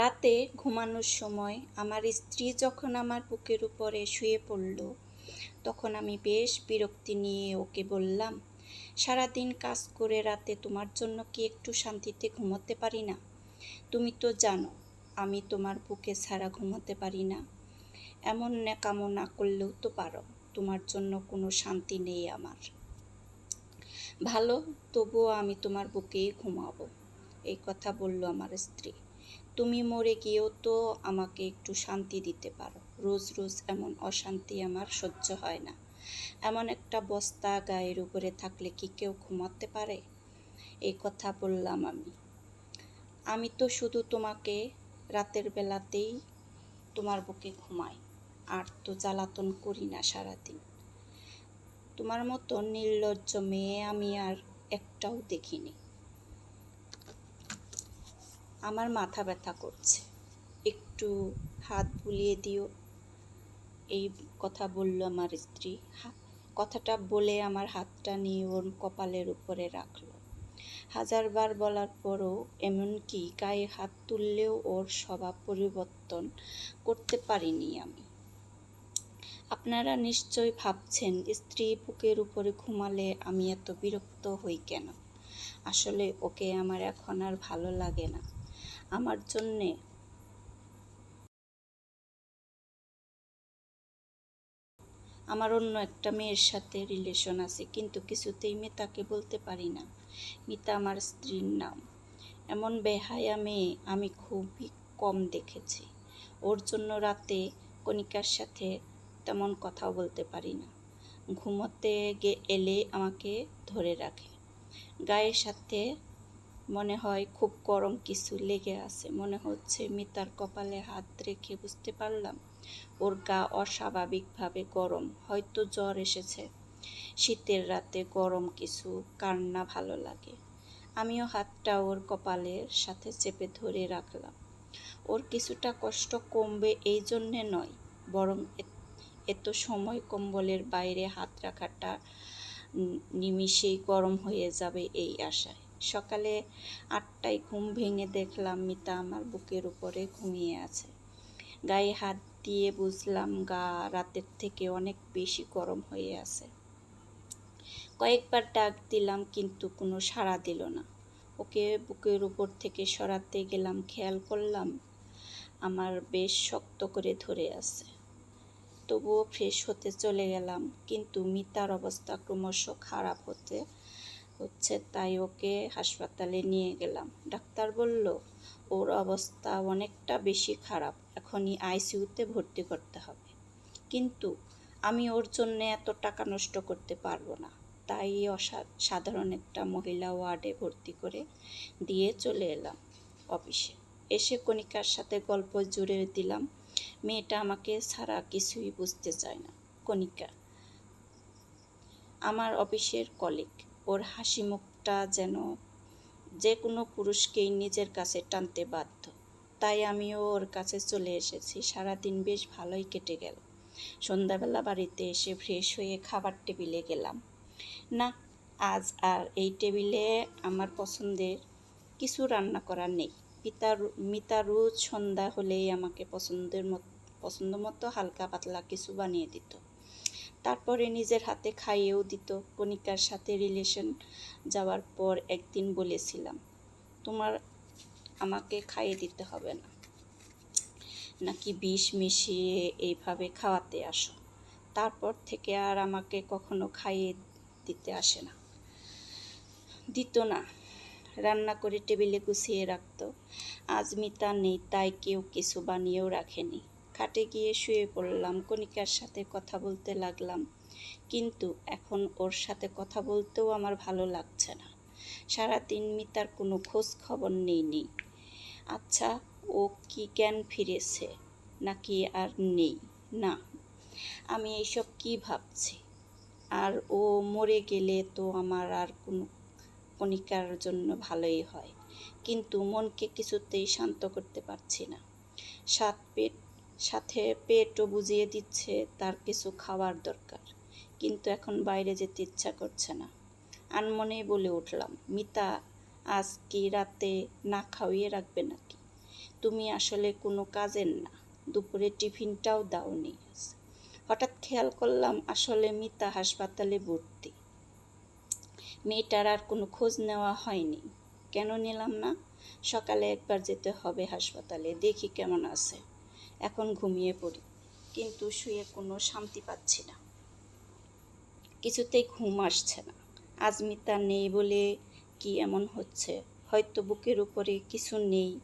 রাতে ঘুমানোর সময় আমার স্ত্রী যখন আমার বুকের উপরে শুয়ে পড়ল, তখন আমি বেশ বিরক্তি নিয়ে ওকে বললাম, সারাদিন কাজ করে রাতে তোমার জন্য কি একটু শান্তিতে ঘুমোতে পারি না? তুমি তো জানো, আমি তোমার বুকে ছাড়া ঘুমোতে পারি না। এমন ন্যাকামো না করলেও তো পারো, তোমার জন্য কোনো শান্তি নেই আমার। ভালো, তবুও আমি তোমার বুকেই ঘুমাবো, এই কথা বলল আমার স্ত্রী। তুমি মরে গিয়েও তো আমাকে একটু শান্তি দিতে পারো। রোজ রোজ এমন অশান্তি আমার সহ্য হয় না। এমন একটা বস্তা গায়ের উপরে থাকলে কি কেউ ঘুমাতে পারে? এই কথা বললাম আমি। আমি তো শুধু তোমাকে রাতের বেলাতেই তোমার বুকে ঘুমাই, আর তো জ্বালাতন করি না সারাদিন। তোমার মতো নির্লজ্জ মেয়ে আমি আর একটাও দেখিনি। আমার মাথা ব্যথা করছে। একটু হাত বুলিয়ে দিও। এই কথা বলল আমার স্ত্রী। কথাটা বলে আমার হাতটা নিয়ে ওর কপালের উপরে রাখল। হাজারবার বলার পরও এমনকি গায়ে হাত তুললেও ওর স্বভাব পরিবর্তন করতে পারিনি আমি। আপনারা নিশ্চয় ভাবছেন, স্ত্রী বুকের উপরে ঘুমালে আমি এত বিরক্ত হই কেন? আসলে ওকে আমার এখন আর ভালো লাগে না। আমার জন্যে। আমার অন্য একটা মেয়ের সাথে রিলেশন আছে, কিন্তু কিছুতেই মিতাকে বলতে পারি না। মিতা আমার স্ত্রীর নাম। এমন বেহায়া মেয়ে আমি খুবই কম দেখেছি। ওর জন্য রাতে কণিকার সাথে তেমন কথাও বলতে পারি না। ঘুমোতে গে, এলে আমাকে ধরে রাখে। গায়ের সাথে মনে হয় খুব গরম কিছু লেগে আছে। মনে হচ্ছে মিতার কপালে হাত রেখে বুঝতে পারলাম, ওর গা অস্বাভাবিকভাবে গরম, হয়তো জ্বর এসেছে। শীতের রাতে গরম কিছু কার না ভালো লাগে। আমিও হাতটা ওর কপালের সাথে চেপে ধরে রাখলাম। ওর কিছুটা কষ্ট কমবে এই জন্যে নয়, বরং এত সময় কম্বলের বাইরে হাত রাখাটা নিমিষেই গরম হয়ে যাবে এই আশায়। সকালে আটটায় ঘুম ভেঙে দেখলাম মিতা আমার বুকের উপরে ঘুমিয়ে আছে। গায়ে হাত দিয়ে বুঝলাম গা রাতের থেকে অনেক বেশি গরম হয়ে আছে। কয়েকবার ডাক দিলাম কিন্তু কোনো সাড়া দিল না। ওকে বুকের উপর থেকে সরাতে গেলাম, খেয়াল করলাম আমার বেশ শক্ত করে ধরে আছে। তবুও ফ্রেশ হতে চলে গেলাম, কিন্তু মিতার অবস্থা ক্রমশ খারাপ হতে হচ্ছে, তাই ওকে হাসপাতালে নিয়ে গেলাম। ডাক্তার বলল, ওর অবস্থা অনেকটা বেশি খারাপ, এখনই আইসিইউতে ভর্তি করতে হবে। কিন্তু আমি ওর জন্য এত টাকা নষ্ট করতে পারব না। তাই সাধারণ একটা মহিলা ওয়ার্ডে ভর্তি করে দিয়ে চলে এলাম অফিসে। এসে কণিকার সাথে গল্প জুড়ে দিলাম, মেয়েটা আমাকে ছাড়া কিছুই বুঝতে চায় না। কণিকা, আমার অফিসের কলিগ ওর হাসি মুখটা যেন যে কোনো পুরুষকেই নিজের কাছে টানতে বাধ্য। তাই আমিও ওর কাছে চলে এসেছি। সারাদিন বেশ ভালোই কেটে গেল। সন্ধ্যাবেলা বাড়িতে এসে ফ্রেশ হয়ে খাবার টেবিলে গেলাম। না, আজ আর এই টেবিলে আমার পছন্দের কিছু রান্না করা নেই। পিতা মিতা রোজ সন্ধ্যা হলেই আমাকে পছন্দের মতো, পছন্দ মতো হালকা পাতলা কিছু বানিয়ে দিত। তারপরে নিজের হাতে খাইয়েও দিত কণিকার সাথে রিলেশন যাওয়ার পর একদিন বলেছিলাম, তোমার আমাকে খাইয়ে দিতে হবে না। নাকি বিষ মিশিয়ে এইভাবে খাওয়াতে আসো। তারপর থেকে আর আমাকে কখনো খাইয়ে দিতে আসে না। দিত না। রান্না করে টেবিলে গুছিয়ে রাখত। আজ মিতা নেই, তাই কেউ কিছু বানিয়েও রাখেনি। খাটে গিয়ে শুয়ে পড়লাম, কণিকার সাথে কথা বলতে লাগলাম। কিন্তু এখন ওর সাথে কথা বলতেও আমার ভালো লাগছে না। সারাদিন মিতার কোনো খোঁজ খবর নেই। আচ্ছা ও কি জ্ঞান ফিরেছে? নাকি আর নেই? না। আমি এইসব কি ভাবছি? আর ও মরে গেলে তো আমার আর কোনো কণিকার জন্য ভালোই হয়। কিন্তু মনকে কিছুতেই শান্ত করতে পারছি না। সাত পেট সাথে পেটও বুঝিয়ে দিচ্ছে তার কিছু খাওয়ার দরকার। কিন্তু এখন বাইরে যেতে ইচ্ছা করছে না। আনমনেই বলে উঠলাম, মিতা, আজ কি রাতে না খাওয়িয়ে রাখবে নাকি? তুমি আসলে কোনো কাজের না। দুপুরে টিফিনটাও দাওনি হঠাৎ খেয়াল করলাম আসলে মিতা হাসপাতালে ভর্তি। মেয়েটার আর কোনো খোঁজ নেওয়া হয়নি। কেন নিলাম না? সকালে একবার যেতে হবে হাসপাতালে, দেখি কেমন আছে। এখন ঘুমিয়ে পড়ি, কিন্তু শুয়ে কোনো শান্তি পাচ্ছি না। কিছুতেই ঘুম আসছে না। আজ মিতা নেই বলে কি এমন হচ্ছে? হয়তো বুকের উপরে কিছু নেই।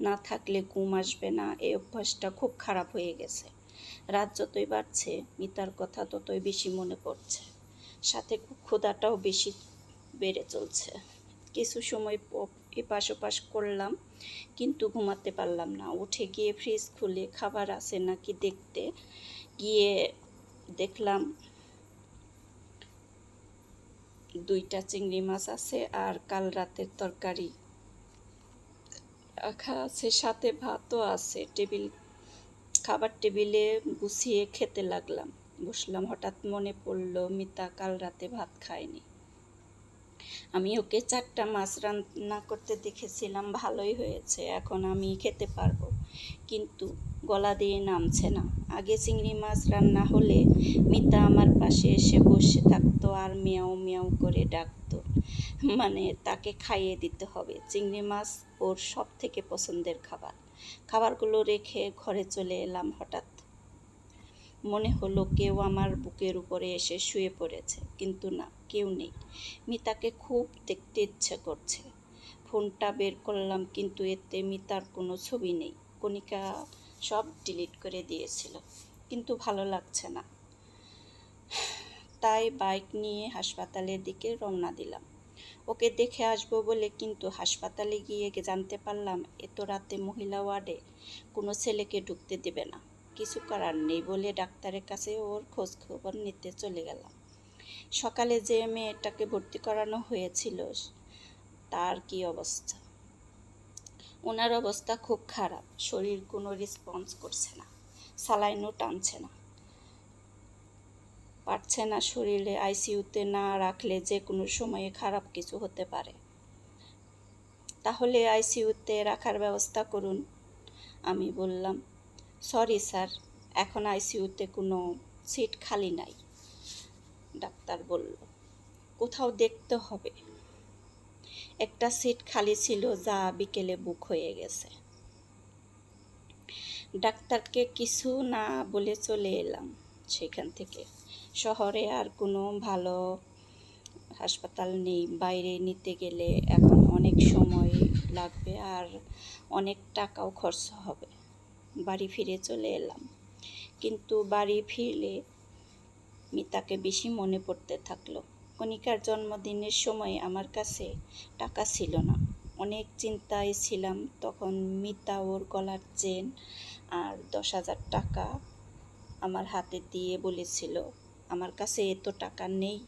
না থাকলে ঘুম আসবে না এই অভ্যাসটা খুব খারাপ হয়ে গেছে। রাত যতই বাড়ছে, মিতার কথা ততই বেশি মনে পড়ছে। সাথে ক্ষুধাটাও বেশি বেড়ে চলছে। কিছু সময় এপাশ ওপাশ করলাম, কিন্তু ঘুমাতে পারলাম না। উঠে গিয়ে ফ্রিজ খুলে খাবার আছে নাকি দেখতে গিয়ে দেখলাম দুইটা চিংড়ি মাছ আছে আর কাল রাতের তরকারি রাখা আছে, সাথে ভাতও আছে। টেবিল, খাবার টেবিলে গুছিয়ে খেতে লাগলাম। বসলাম, হঠাৎ মনে পড়ল মিতা কাল রাতে ভাত খায়নি। আমি ওকে চারটা মাছ রান্না করতে দেখেছিলাম, ভালোই হয়েছে, এখন আমি খেতে পারব। কিন্তু গলা দিয়ে নামছে না। আগে চিংড়ি মাছ রান্না হলে মিতা আমার পাশে এসে বসে থাকতো আর মেয়াও মেয়াও করে ডাকতো। মানে তাকে খাইয়ে দিতে হবে। চিংড়ি মাছ ওর সব থেকে পছন্দের খাবার। খাবারগুলো রেখে ঘরে চলে এলাম হঠাৎ মনে হলো কেউ আমার বুকের উপরে এসে শুয়ে পড়েছে, কিন্তু না, কেউ নেই। মিতাকে খুব দেখতে ইচ্ছে করছে। ফোনটা বের করলাম, কিন্তু এতে মিতার কোনো ছবি নেই। কণিকা সব ডিলিট করে দিয়েছিল, কিন্তু ভালো লাগছে না। তাই বাইক নিয়ে হাসপাতালের দিকে রওনা দিলাম। ওকে দেখে আসব বলে কিন্তু হাসপাতালে গিয়ে জানতে পারলাম, এত রাতে মহিলা ওয়ার্ডে কোনো ছেলেকে ঢুকতে দেবে না। কিছু করার নেই বলে ডাক্তারের কাছে ওর খোঁজ খবর নিতে চলে গেলাম। সকালে যে মেয়েটাকে ভর্তি করানো হয়েছিল, তার কি অবস্থা? ওনার অবস্থা খুব খারাপ, শরীর কোনো রেসপন্স করছে না, স্যালাইনও টানছে না। পারছে না শরীরে আইসিইউতে না রাখলে যে কোনো সময়ে খারাপ কিছু হতে পারে। তাহলে আইসিইউতে রাখার ব্যবস্থা করুন, আমি বললাম। সরি স্যার এখন আইসিইউতে কোনো সিট খালি নাই, ডাক্তার বলল। কোথাও দেখতে হবে। একটা সিট খালি ছিল যা বিকেলে বুক হয়ে গেছে। ডাক্তারকে কিছু না বলে চলে এলাম সেখান থেকে। শহরে আর কোনো ভালো হাসপাতাল নেই। বাইরে নিতে গেলে এখন অনেক সময় লাগবে আর অনেক টাকাও খরচ হবে। বাড়ি ফিরে চলে এলাম। কিন্তু বাড়ি ফিরলে মিতাকে বেশি মনে পড়তে থাকল। কণিকার জন্মদিনের সময় আমার কাছে টাকা ছিল না। অনেক চিন্তায় ছিলাম, তখন মিতা ওর গলার চেন আর দশ হাজার টাকা আমার হাতে দিয়ে বলেছিল, আমার কাছে এত টাকা নেই।